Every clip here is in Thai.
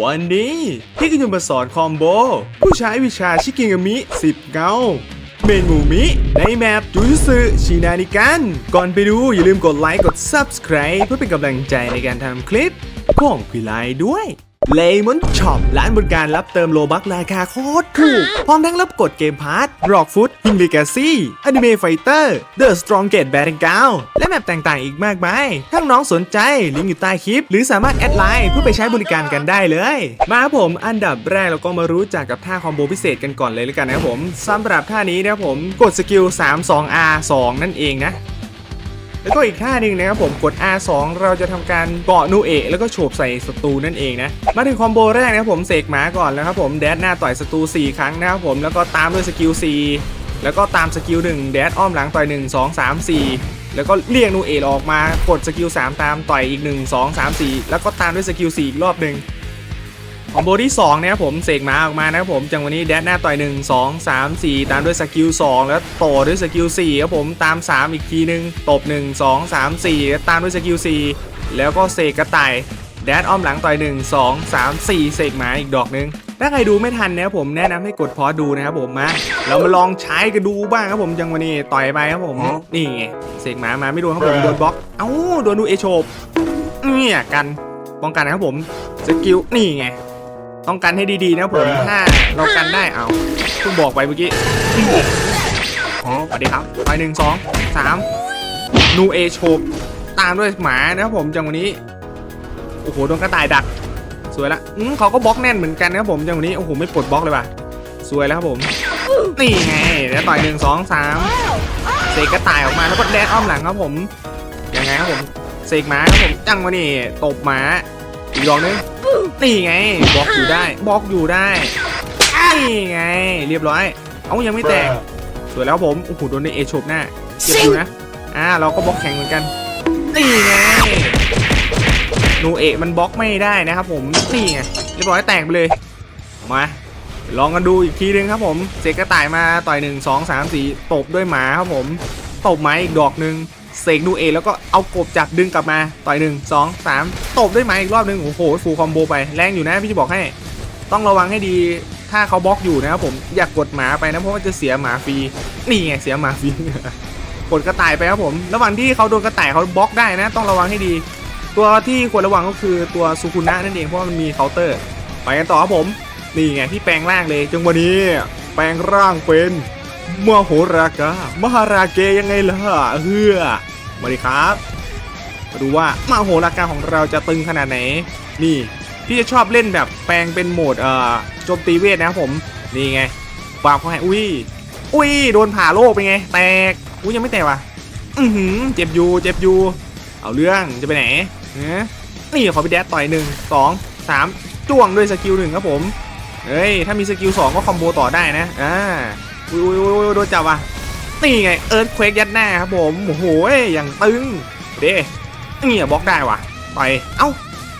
วันนี้พี่ก็จะมาสอนคอมโบ ผู้ใช้วิชาชิกิงามิ 10 เงา เมนูมิในแมปจูจุสึชินานิกัน ก่อนไปดูอย่าลืมกดไลค์กด Subscribe เพื่อเป็นกำลังใจในการทำคลิปของพี่ไลด้วย เลมอนช็อปร้านบริการรับเติมโลบักราคาโคตรถูก พร้อมทั้งรับกดเกมพาร์ทร็อกฟุตฮิงลิกาซี่อนิเมะไฟเตอร์เดอะสตรองเกตแบริงกาวและแมปต่างๆอีกมากมายถ้าน้องสนใจลิงก์อยู่ใต้คลิป หรือสามารถแอดไลน์เพื่อไปใช้บริการกันได้เลย มาครับผมอันดับแรกเราก็มารู้จักกับท่าคอมโบพิเศษกันก่อนเลยแล้วกันนะครับผมสำหรับท่านี้นะครับผมกดสกิล3 2 R 2นั่นเองนะ แล้วก็อีกท่าหนึ่งนะครับผมกด R2 เราจะทำการเกาะนูเอะแล้วก็โฉบใส่ศัตรูนั่นเองนะมาถึงคอมโบแรกนะครับผมเสกหมาก่อนแล้วครับผมแดดหน้าต่อยศัตรู4 ครั้งนะครับผมแล้วก็ตามด้วยสกิล4แล้วก็ตามสกิล1แดดอ้อมหลังต่อย 1 2 3 4แล้วก็เรียกนูเอะออกมากดสกิล3ตามต่อยอีก 1 2 3 4 แล้วก็ตามด้วยสกิล4อีกรอบหนึ่ง คอมโบที่2นะครับผมเสกหมาออกมานะครับผมจังวันนี้แดดหน้าต่อย 1 2 3 4 ตามด้วยสกิล2แล้วต่อด้วยสกิล4ครับผมตาม 3 อีกทีหนึงตบ 1 2 3 4แล้วตามด้วยสกิล4แล้วก็เสกกระต่ายแดดอ้อมหลังต่อย 1 2 3 4 เสกหมาอีกดอกหนึงถ้าใครดูไม่ทันนะครับผมแนะนำให้กดพอดูนะครับผมมาเรามาลองใช้กันดูบ้างครับผมจังวันนี้ต่อยไปครับผมนี่ไงเสกหมามาไม่โดนครับผมโดนบล็อกเอ้าโดนดูเอโชบเนี่ยกันป้องกันนะครับผมสกิลนี่ไง ต้องกันให้ดีๆนะผมถ้าเรากันได้เอาเพิ่งบอกไปเมื่อกี้สวัสดีครับไปหนึ่งสองสามนูเอโชบตามด้วยหมานะครับผมจังวันนี้โอ้โหโดนกระต่ายดัก สวยละอืมเขาก็บล็อกแน่นเหมือนกันนะครับผมจังวันนี้โอ้โหไม่ปลดบล็อกเลยว่ะสวยแล้วครับผมนี่ไงแล้วต่อยหนึ่งสองสามเสกกระต่ายออกมาแล้วก็แดดอ้อมหลังครับผมยังไงครับผมเสกหมาครับผมจังวันนี้ตบหมา อีกดอกนึงนี่ไงบล็อกอยู่ได้บล็อกอยู่ได้นี่ไง เรียบร้อย เอายังไม่แตกสวยแล้วผมโอ้โหโดนในเอชบหน้าเจ็บอยู่นะอ่าเราก็บล็อกแข็งเหมือนกันนี่ไงนูเอะมันบล็อกไม่ได้นะครับผมนี่ไงเรียบร้อยแตกไปเลยมาลองกันดูอีกทีนึงครับผม เสกกระต่ายมาต่อยหนึ่งสองสามสี่ตบด้วยหมาครับผม ตบไม้อีกดอกหนึ่ง เสกนูเอแล้วก็เอากบจับดึงกลับมาต่อยหนึ่งสองสามตบด้วยไม้อีกรอบหนึ่งโอ้โหฟูลคอมโบไปแรงอยู่นะพี่จะบอกให้ ต้องระวังให้ดีถ้าเขาบล็อกอยู่นะครับผมอยากกดหมาไปนะเพราะว่าจะเสียหมาฟรีนี่ไงเสียหมาฟรีกดกระต่ายไปครับผมระหว่างที่เขาโดนกระต่ายเขาบล็อกได้นะ ต้องระวังให้ดี ตัวที่ควรระวังก็คือตัวซูคุนะนั่นเองเพราะว่ามันมีเคาน์เตอร์ไปกันต่อครับผมนี่ไงที่แปลงร่างเลยจังวันนี้ แปลงร่างเป็น มโหรากามหาราเกยังไงล่ะเฮือมาดิครับมาดูว่ามโหรากาของเราจะตึงขนาดไหน นี่พี่จะชอบเล่นแบบแปลงเป็นโหมดเอ่อโจมตีเวทนะครับผมนี่ไงวางเขาให้อุ้ยอุ้ยโดนผ่าโลกไปไง แตกอุ้ยยังไม่แตกว่ะอือหือเจ็บอยู่เจ็บอยู่ เอาเรื่องจะไปไหนเอ๊ะนี่ขอพี่แดดต่อยหนึ่งสองสามจ้วงด้วยสกิลหนึ่งครับผมเฮ้ยถ้ามีสกิลสองก็คอมโบต่อได้นะอ่า อุ้ยอุ้ยอุ้ยโดนจับว่ะนี่ไงเอิร์ธเควกยัดหน้าครับผมโอ้โหอย่างตึงเด้นี่บล็อกได้ว่ะต่อยเอ้า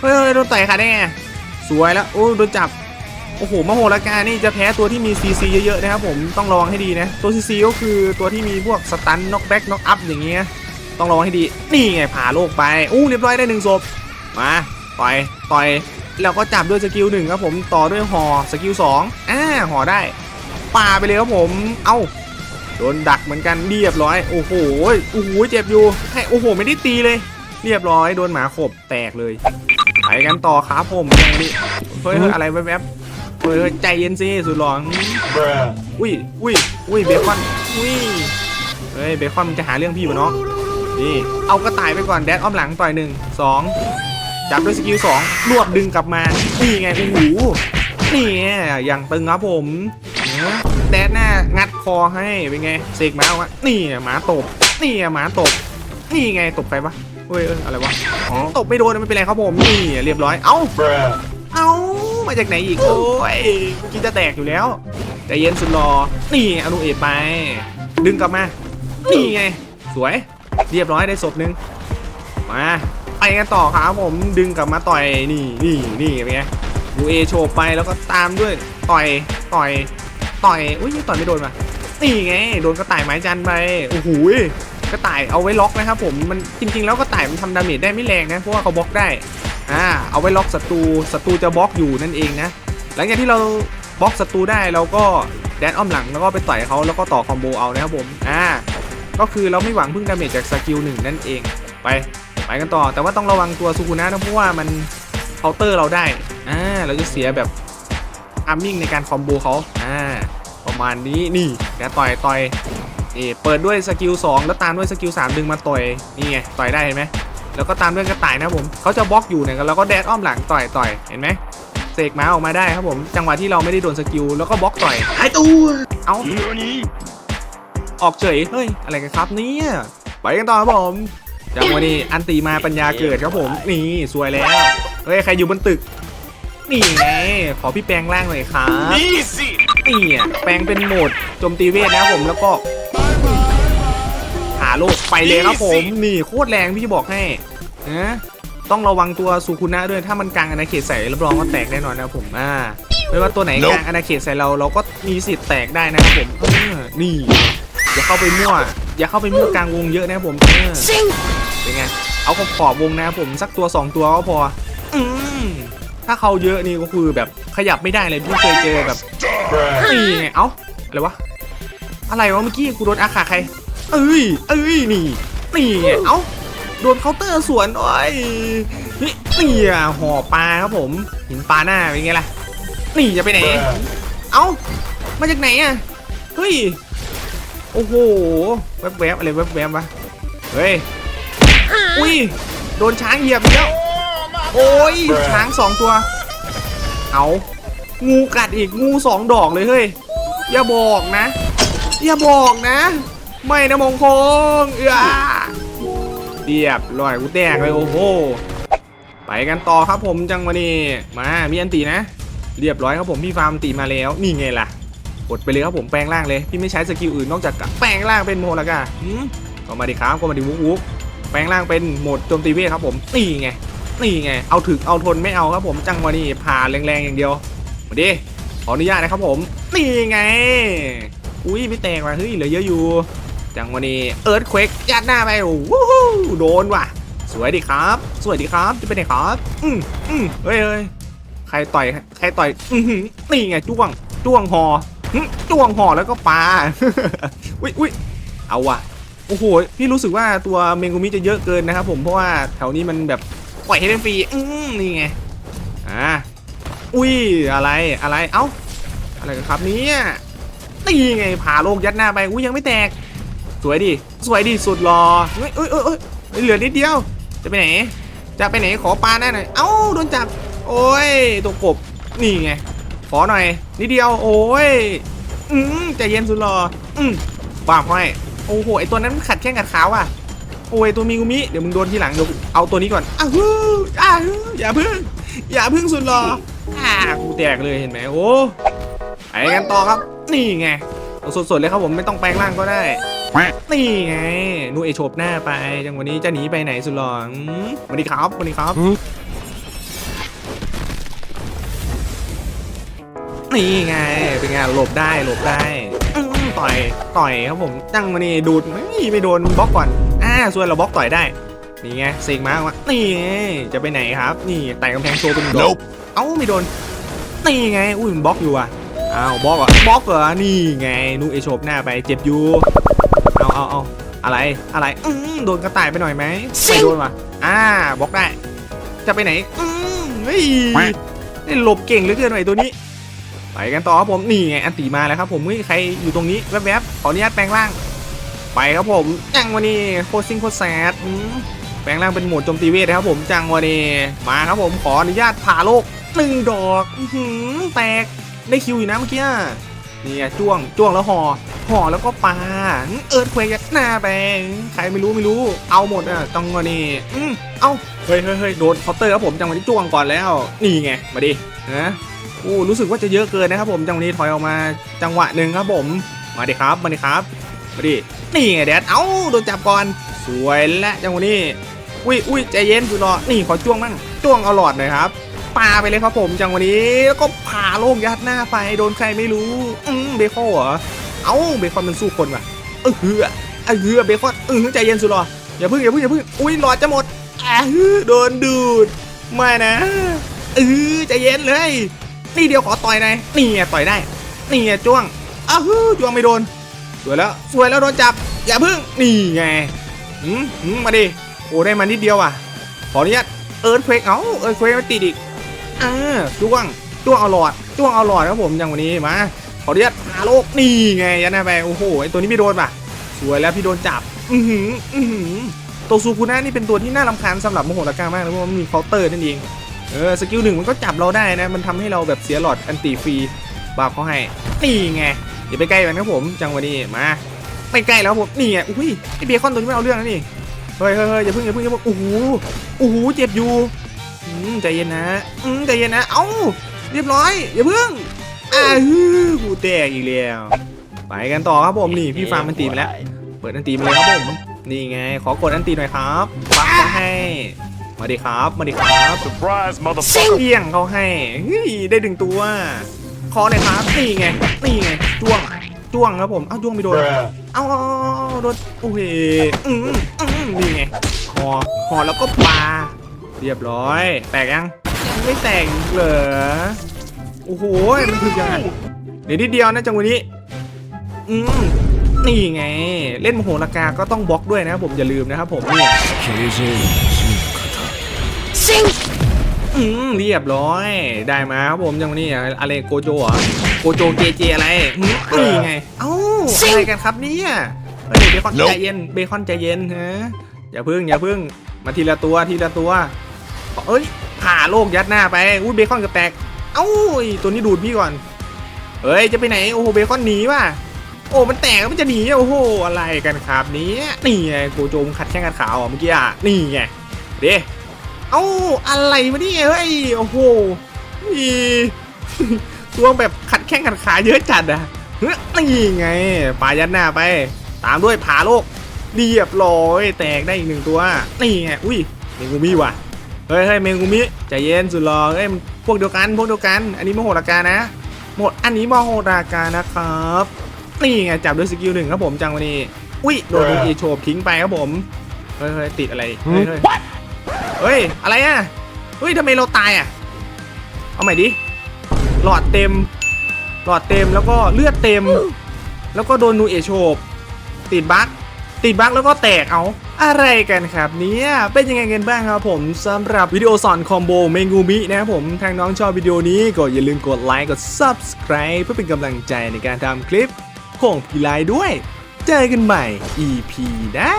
เฮ้ยโดนต่อยค่ะได้ไงสวยแล้วโอ้โดนจับโอ้โหมโหรากานี่จะแพ้ตัวที่มีซีซีเยอะๆนะครับผมต้องระวังให้ดีนะ ตัวซีซีก็คือตัวที่มีพวกสตันน็อกแบ็กน็อกอัพอย่างเงี้ยต้องระวังให้ดีนี่ไงผ่าโลกไปอู้เรียบร้อยได้หนึ่งศพมาต่อยต่อยแล้วก็จับด้วยสกิลหนึ่งครับผมต่อด้วยหอสกิลสองอ่าหอได้ ป่าไปเลยครับผม เอ้าโดนดักเหมือนกันเรียบร้อย โอ้โหโอ้โหเจ็บอยู่ให้โอ้โห ไม่ได้ตีเลย เรียบร้อยโดนหมาขบแตกเลยไปกันต่อครับผมอย่างนี้เฮ้ยเฮ้ยอะไรแวบๆเฮ้ยเฮ้ยใจเย็นสิสุดหลอน Bruh. อุ้ยอุ้ยอุ้ยเบคอนอุ้ยเฮ้ยเบคอนมันจะหาเรื่องพี่วะเนาะนี่เอากระต่ายไปก่อนแดดอ้อมหลังต่อยหนึ่งสองจับด้วยสกิลสองรวบดึงกลับมานี่ไงโอ้โหนี่ไงอย่างตึงครับผมนะ แดดหน้างัดคอให้เป็นไงเสกหมาเอาวะนี่หมาตบนี่หมาตบนี่ไงตบใครวะเฮ้ยอะไรวะตบไม่โดนไม่เป็นไรครับผมนี่เรียบร้อยเอ้าเอ้ามาจากไหนอีกโอ้ยกี้จะแตกอยู่แล้วใจเย็นสุดรอนี่อนุเอไป ดึงกลับมานี่ไง สวย เรียบร้อยได้ศพหนึ่งมาไปกันต่อครับผมดึงกลับมาต่อยนี่นี่นี่เป็นไงยูเอโชว์ไปแล้วก็ตามด้วยต่อยต่อย ต่อยอุ้ยต่อยไม่โดนมานี่ไงโดนกระต่ายไม้จันไปโอ้โหกระต่ายเอาไว้ล็อกนะครับผมมันจริง ๆ แล้วกระต่ายมันทำดาเมจได้ไม่แรงนะเพราะว่าเขาบล็อกได้อ่าเอาไว้ล็อกศัตรูศัตรูจะบล็อกอยู่นั่นเองนะหลังจากที่เราบล็อกศัตรูได้เราก็แดนอ้อมหลังแล้วก็ไปต่อยเขาแล้วก็ต่อคอมโบเอานะครับผมอ่าก็คือเราไม่หวังพึ่งดาเมจจากสกิลหนึ่งนั่นเองไปไปกันต่อ แต่ว่าต้องระวังตัวซูกุนะนะเพราะว่ามันเคาน์เตอร์เราได้อ่าเราจะเสียแบบอาร์มิ่งในการคอมโบเขาอ่า มาณนี้นี่แดนต่อยต่อยนี่เปิดด้วยสกิล2แล้วตามด้วยสกิล3ดึงมาต่อยนี่ไงต่อยได้เห็นไหมแล้วก็ตามด้วยกระต่ายนะครับผมเขาจะบล็อกอยู่เนี่ยแล้วก็แดนอ้อมหลังต่อยต่อยเห็นไหมเสกม้าออกมาได้ครับผม จังหวะที่เราไม่ได้โดนสกิลแล้วก็บล็อกต่อยหายตัวเอาออกเฉยเฮ้ยอะไรกันครับเนี่ยไปกันต่อครับผมจังหวะนี้อันตีมาปัญญาเกิดครับผมนี่สวยแล้วเฮ้ยใครอยู่บนตึกนี่ไงขอพี่แปลงร่างหน่อยครับนี่สิ นี่อะแปลงเป็นโหมดโจมตีเวทนะครับผมแล้วก็หาโลกไปเลยครับผมนี่โคตรแรงพี่จะบอกให้นะต้องระวังตัวสุคุนะด้วยถ้ามันกลางอาณาเขตใส่รับรองว่าแตกแน่นอนนะครับผมอ่าไม่ว่าตัวไหนกลางอาณาเขตใส่เราเราก็มีสิทธิ์แตกได้นะครับผมเออนี่ อย่าเข้าไปมั่ว อย่าเข้าไปมั่วกลางวงเยอะนะครับผมเออเป็นไงเอาขอบขอบวงนะครับผมสักตัวสองตัวก็พออืม ถ้าเขาเยอะนี่ก็คือแบบขยับไม่ได้เลยพี่เคยเจอแบบนี่ไงเอ้าอะไรวะอะไรวะเมื่อกี้กูโดนอาขาใคร เอ้ยเอ้ยนี่นี่ไงเอ้าโดนเคาน์เตอร์สวนโอ้ยนี่นี่อะห่อปลาครับผมหินปลาหน้าเป็นไงล่ะนี่จะไปไหน เอ้ามาจากไหนอะเฮ้ยโอ้โหแวบๆอะไรแวบๆวะเฮ้ยอุ้ยโดนช้างเหยียบอีกแล้ว โอ้ยช้างสองตัว เอางูกัดอีกงูสองดอกเลยเฮ้ยอย่าบอกนะ อย่าบอกนะ ไม่นะมงคงเอื้อเรียบร้อยกูแตกเลยโอ้โหไปกันต่อครับผมจังวันนี้มามีอันตีนะ เรียบร้อยครับผมพี่ฟาร์มตีมาแล้ว นี่ไงล่ะกดไปเลยครับผมแปลงร่างเลยพี่ไม่ใช้สกิลอื่นนอกจากกแปลงร่างเป็นโมลากาหืมก็มาดิครับก็มาดิวุกวุกแปลงร่างเป็นโหมดโจมตีเวทครับผมนี่ไง นี่ไง เอาถึกเอาทนไม่เอาครับผมจังวะนี้ผ่าแรงๆอย่างเดียวมาดิขออนุญาตนะครับผม นี่ไง อุ้ยไม่แตกว่ะเฮ้ยเหลือเยอะอยู่ จังวะนี้เอิร์ธเควกยัดหน้าไปโอ้โหโดนว่ะ สวยดีครับ สวยดีครับจะเป็นไงครับ อืมอืมเฮ้ยเฮ้ยใครต่อยใครต่อย อือนี่ไงจ้วงจ้วงหอจ้วงหอแล้วก็ปาอุ้ยอุ้ยเอาว่ะโอ้โห พี่รู้สึกว่าตัวเมงกุมิจะเยอะเกินนะครับผม เพราะว่าแถวนี้มันแบบ ปล่อยให้เล่นฟรีอืมนี่ไงอ่าอุ้ยอะไรอะไรเอ้าอะไรกันครับเนี่ตีไงผ่าโลกยัดหน้าไปอุ้ยยังไม่แตก สวยดิสวยดิสุดรอเฮ้ยเอ้ยเอ้ยเอ้ยเฮ้ยเหลือนิดเดียว จะไปไหน จะไปไหนขอปลาหน้าหน่อยเอ้าโดนจับ โอ้ยตัวกบนี่ไงขอหน่อยนิดเดียวโอ้ยอืมใจเย็นสุดรออืมปาบให้โอ้โหไอตัวนั้นมันขัดแข้งขัดขาว่ะ โอ้ยตัวมีกุมิเดี๋ยวมึงโดนทีหลังเดี๋ยวเอาตัวนี้ก่อนอ้าวอ้าวอย่าพึ่ง อย่าพึ่งสุดรออ่ากูแตกเลยเห็นไหมโอ้ไปกันต่อครับ นี่ไงเอาสดๆเลยครับผมไม่ต้องแปลงร่างก็ได้นี่ไงนูเอโฉบหน้าไปจังวันนี้จะหนีไปไหนสุดหรออืมสวัสดีครับสวัสดีครับนี่ไงเป็นไงหลบได้หลบได้อื้อต่อยต่อยครับผมจังวันนี้ดูดไม่ไม่โดนบล็อกก่อน อ่าส่วนเราบล็อกต่อยได้ นี่ไงเสกมาออกมา นี่ไงจะไปไหนครับ นี่ไต่กำแพงโชว์เป็นดอกเอ้าไม่โดน นี่ไง อุ้ยมันบล็อกอยู่อะอ้าวบล็อกเหรอบล็อกเหรอ นี่ไงนูเอโฉบหน้าไปเจ็บอยู่ เอาเอาเอาอะไร อะไรอืมโดนกระต่ายไปหน่อยไหมไม่โดนว่ะ อ่าบล็อกได้ จะไปไหนอืมเฮ้ยนี่หลบเก่งเหลือเกินไอ้ตัวนี้ ไปกันต่อครับผม นี่ไงอันตีมาแล้วครับผมเฮ้ยใครอยู่ตรงนี้แวบๆ ขออนุญาตแปลงร่าง ไปครับผมจังวันนี้โคซิงโคแซดแปลงร่างเป็นโหมดโจมตีเวทนะครับผมจังวันนี้มาครับผมขออนุญาตผ่าโลกหนึ่งดอกหือแตกได้คิวอยู่นะเมื่อกี้นี่จ้วงจ้วงแล้วห่อห่อแล้วก็ปาเอิร์ธเควกยัดหน้าไปใครไม่รู้ไม่รู้ เอาหมดอะจังวันนี้อืมเอาเฮ้ยเฮ้ยเฮ้ยโดนเคาน์เตอร์ครับผมจังวะนี้จ้วงก่อนแล้ว นี่ไงมาดินะโอ้รู้สึกว่าจะเยอะเกินนะครับผมจังหวะนี้ถอยออกมาจังหวะหนึ่งครับผมมาดิครับมาดิครับ มาดินี่ไงแดดเอ้าโดนจับก่อนสวยและจังหวะนี้อุ้ยอุ้ยใจเย็นสุดรอนี่ขอจ้วงมั่งจ้วงเอาหลอดหน่อยครับปาไปเลยครับผมจังหวะนี้แล้วก็ผ่าโลกยัดหน้าไปโดนใครไม่รู้อืมเบคอนเหรอเอ้าเบคอนมันสู้คนว่ะเออเฮือเออเฮือเบคอนเออใจเย็นสุดรออย่าพึ่งอย่าพึ่งอย่าพึ่งอุ้ยหลอดจะหมดอ่าฮือโดนดูดไม่นะเออใจเย็นเลยนี่เดียวขอต่อยหน่อยนี่ไงต่อยได้นี่ไงจ้วงอ้าวจ้วงไม่โดน สวยแล้วสวยแล้วโดนจับ อย่าพึ่งนี่ไงหืมหืมมาดิโอ้ได้มานิดเดียวอะ ขออนุญาตเอิร์ธเควกเอ้าเอิร์ธเควกมาติดอีกอ่าจ้วงจ้วงเอาหลอดจ้วงเอาหลอดครับผมอย่างวันนี้มาขออนุญาตหาโลกนี่ไงยันหน้าไปโอ้โหไอตัวนี้ไม่โดนป่ะสวยแล้วพี่โดนจับ อือหืออือหือตัวซูคุนะนี่เป็นตัวที่น่ารำคาญสำหรับโมโหลากามากนะเพราะมันมีเคาน์เตอร์นั่นเองเออสกิลหนึ่งมันก็จับเราได้นะ มันทำให้เราแบบเสียหลอดอันตีฟรีบาปเขาให้นี่ไง อย่าไปใกล้มันครับผมจังหวะนี้มาไม่ใกล้แล้วผมนี่ไงอุ้ยไอเบคอนตัวนี้ไม่เอาเรื่องนะนี่เฮ้ยเฮ้ยเฮ้ยอย่าเพิ่งอย่าเพิ่งอย่าเพิ่งโอ้โหโอ้โหเจ็บอยู่อืมใจเย็นนะอืมใจเย็นนะเอ้าเรียบร้อยอย่าเพิ่งอ่าฮือกูแตกอีกแล้วไปกันต่อครับผมนี่พี่ฟาร์มมันตีไปแล้ว เปิดอันตีมาเลยครับผมนี่ไง ขอกดอันตีหน่อยครับปักเขาให้ มาดิครับ มาดิครับ Surprise, motherfucker! เพี้ยงเขาให้เฮ้ยได้ดึงตัว คอเลยครับนี่ไงนี่ไงจ้วงจ้วงครับผมเอ้าจ้วงไม่โดนเอาเอาเอาเอาโดนโอ้โหอืมอืมนี่ไงหอหอแล้วก็ปาเรียบร้อย แตกยังไม่แตกอีกเหรอโอ้โหมันคือยังไงเดี๋ยวนิดเดียวนะจังหวะนี้อืมนี่ไง เล่นมโหรากาก็ต้องบล็อกด้วยนะครับผมอย่าลืมนะครับผมเนี่ยอืม เรียบร้อย ได้มาครับผมจังหวะนี้อะอะไรโกโจเหรอโกโจเจเจอะไรอืมนี่ไง เอ้าอะไรกันครับเนี่ยเฮ้ยเบคอน Nope ใจเย็น เบคอนใจเย็นฮะ อย่าพึ่งอย่าพึ่ง มาทีละตัวทีละตัว เอ้ยผ่าโลกยัดหน้าไป อุ้ยเบคอนก็แตก เอ้าตัวนี้ดูดพี่ก่อน เฮ้ยจะไปไหน โอ้โหเบคอนหนีว่ะโอ้ มันแตกแล้วมันจะหนีอะโอ้โห อะไรกันครับเนี้นี่ไงโกโจมนขัดแข้งขัดขาอะเมื่อกี้อะ นี่ไง เด้ เอ้าอะไรวะเนี่ยเฮ้ยโอ้โหมีตัวแบบขัดแข้งขัดขาเยอะจัดอะเฮ้ยนี่ไงปลายัดหน้าไป ตามด้วยผาโลกเรียบร้อยแตกได้อีกหนึ่งตัวนี่ไงอุ้ยเมงูมิว่ะเฮ้ยเฮ้ยเมงูมิใจเย็นสุดรอเอ้ยมันพวกเดียวกันพวกเดียวกัน อันนี้มโหรากานะหมดอันนี้มโหรากานะครับนี่ไงจับด้วยสกิลหนึ่งครับผมจังวันนี้อุ้ยโดนอีโฉบทิ้งไปครับผมเฮ้ยเฮ้ยติดอะไรเฮ้ย เฮ้ย อะไรอะ เฮ้ยทำไมเราตายอะ เอาใหม่ดิ หลอดเต็ม หลอดเต็มแล้วก็เลือดเต็ม แล้วก็โดนนูเอโชบติดบั๊กติดบั๊กแล้วก็แตกเอาอะไรกันครับเนี่ยเป็นยังไงกันบ้างครับผมสำหรับวิดีโอสอนคอมโบเมงูมินะครับผมทางน้องชอบวิดีโอนี้ก็อย่าลืมกดไลค์กด Subscribe เพื่อเป็นกำลังใจในการทำคลิปของพี่ไลด้วย เจอกันใหม่ EP หน้า